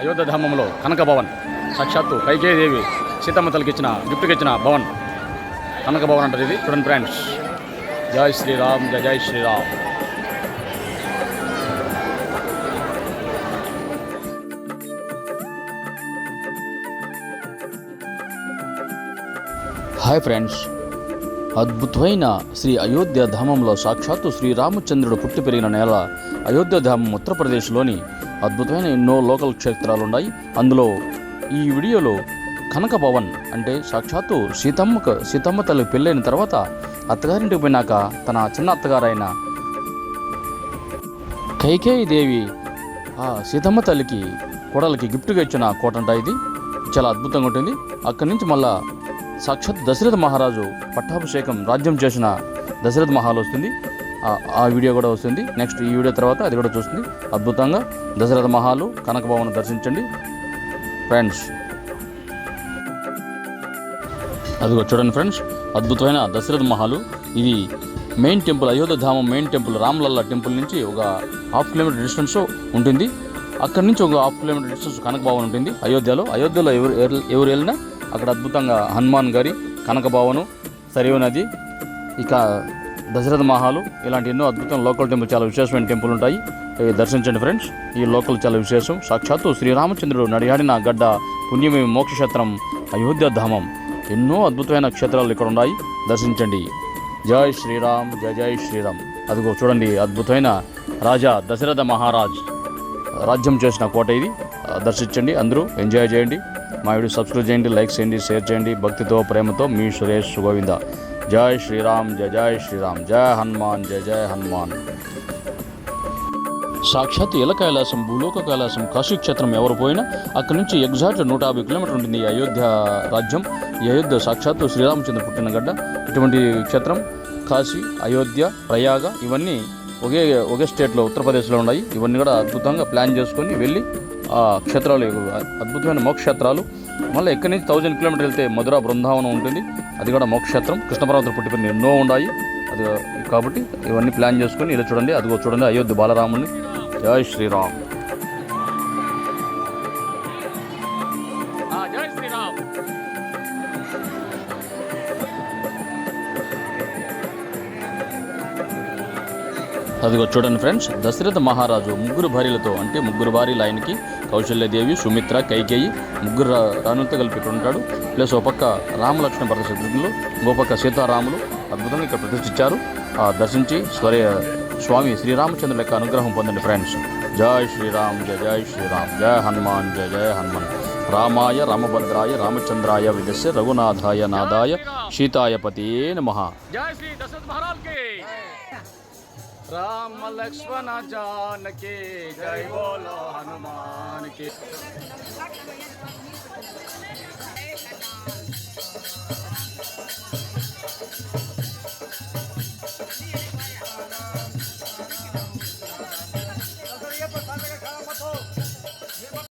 అయోధ్య ధామంలో కనక భవన్ సాక్షాత్తు కైకేయదేవి సీతమ్మ తల్లికిచ్చిన గిఫ్ట్కి ఇచ్చిన భవన్. కనక భవన్ అంటారు ఇది చూడండి ఫ్రెండ్స్. జై శ్రీరామ్ జై జై శ్రీరామ్. Hi friends. అద్భుతమైన శ్రీ అయోధ్య ధామంలో సాక్షాత్తు శ్రీరామచంద్రుడు పుట్టి పెరిగిన నేల అయోధ్య ధామం ఉత్తరప్రదేశ్లోని అద్భుతమైన ఎన్నో లోకల్ క్షేత్రాలు ఉన్నాయి అందులో ఈ వీడియోలో కనక భవన్ అంటే సాక్షాత్తు సీతమ్మకు సీతమ్మ తల్లి పెళ్ళైన తర్వాత అత్తగారింటికి పోయినాక తన చిన్న అత్తగారైన కైకేయి దేవి ఆ సీతమ్మ తల్లికి కోడలకి గిఫ్ట్గా ఇచ్చిన కోటంట ఇది. చాలా అద్భుతంగా ఉంటుంది. అక్కడి నుంచి మళ్ళా సాక్షాత్ దశరథ మహారాజు పట్టాభిషేకం రాజ్యం చేసిన దశరథ మహాల్ వస్తుంది. ఆ- వీడియో కూడా వస్తుంది. నెక్స్ట్ ఈ వీడియో తర్వాత అది కూడా చూస్తుంది. అద్భుతంగా దశరథ మహాలు కనకభవన్ దర్శించండి. ఫ్రెండ్స్ అదిగో చూడండి ఫ్రెండ్స్ అద్భుతమైన దశరథ మహాలు. ఇది మెయిన్ టెంపుల్ అయోధ్య ధామం మెయిన్ టెంపుల్ రామ్లల్లా టెంపుల్ నుంచి ఒక హాఫ్ కిలోమీటర్ డిస్టెన్స్ ఉంటుంది. అక్కడి నుంచి ఒక హాఫ్ కిలోమీటర్ డిస్టెన్స్ కనకభవన్ ఉంటుంది. అయోధ్యలో అయోధ్యలో ఎవరు ఎవరు- వెళ్ళినా అక్కడ అద్భుతంగా హనుమాన్ గారి కనక భవను సరియు నది ఇక దశరథ మహాలు ఇలాంటి ఎన్నో అద్భుతమైన లోకల్ టెంపుల్ చాలా విశేషమైన టెంపుల్ ఉంటాయి. దర్శించండి ఫ్రెండ్స్. ఈ లోకల్ చాలా విశేషం. సాక్షాత్తు శ్రీరామచంద్రుడు నడియాడిన గడ్డ పుణ్యమే మోక్షక్షేత్రం అయోధ్య ధామం. ఎన్నో అద్భుతమైన క్షేత్రాలు ఇక్కడ ఉన్నాయి. దర్శించండి. జై శ్రీరామ్ జయ జై శ్రీరామ్. అదిగో చూడండి అద్భుతమైన రాజా దశరథ మహారాజ్. రాజ్యం చేసిన కోట ఇది. దర్శించండి అందరూ ఎంజాయ్ చేయండి. మా వీడియో సబ్స్క్రైబ్ చేయండి లైక్ చేయండి షేర్ చేయండి. భక్తితో ప్రేమతో మీ సురేష్ గోవింద జై శ్రీరామ్ జయ జై శ్రీరామ్ జై హనుమాన్ జయ జై హనుమాన్. సాక్షాత్ ఇల కైలాసం భూలోక కైలాసం కాశీ క్షేత్రం ఎవరు పోయినా అక్కడి నుంచి ఎగ్జాక్ట్ నూట యాభై కిలోమీటర్ ఉంటుంది ఈ అయోధ్య రాజ్యం. ఈ అయోధ్య సాక్షాత్తు శ్రీరామచంద్ర పుట్టిన గడ్డ. ఇటువంటి క్షేత్రం కాశీ అయోధ్య ప్రయాగ ఇవన్నీ ఒకే ఒకే స్టేట్లో ఉత్తరప్రదేశ్లో ఉన్నాయి. ఇవన్నీ కూడా అద్భుతంగా ప్లాన్ చేసుకొని వెళ్ళి క్షేత్రాలు అద్భుతమైన మోక్షేత్రాలు మళ్ళీ ఎక్కడి నుంచి థౌజండ్ కిలోమీటర్ వెళ్తే మధుర బృందావనం ఉంటుంది. అది కూడా మోక్షేత్రం కృష్ణపర్వతం పుట్టిపోయిన ఎన్నో ఉన్నాయి. అది కాబట్టి ఇవన్నీ ప్లాన్ చేసుకొని ఇలా చూడండి. అదిగో చూడండి అయోధ్య బాలరాముని. జై శ్రీరామ్. అదిగో చూడండి ఫ్రెండ్స్ దశరథ మహారాజు ముగ్గురు భార్యలతో అంటే ముగ్గురు భార్యలు ఆయనకి కౌశల్యదేవి సుమిత్ర కైకేయి ముగ్గురు రాణులతో కలిపి ఇక్కడ ఉంటాడు. ప్లస్ ఒక పక్క రామలక్ష్మణ భరత శత్రుఘ్నులు ఇంకో పక్క సీతారాములు అద్భుతంగా ఇక్కడ ప్రతిష్ఠించారు. ఆ దర్శించి స్వరే స్వామి శ్రీరామచంద్రుల యొక్క అనుగ్రహం పొందండి ఫ్రెండ్స్. జై శ్రీరామ్ జయ జై శ్రీరామ్ జయ హనుమాన్ జయ జయ హనుమాన్. రామాయ రామభద్రాయ రామచంద్రాయ విదస్య రఘునాథాయ నాదాయ సీతాయ పతే నమ. జయ శ్రీ దశరథ మహారాజ్ राम लक्ष्मण जान के जय बोलो हनुमान के।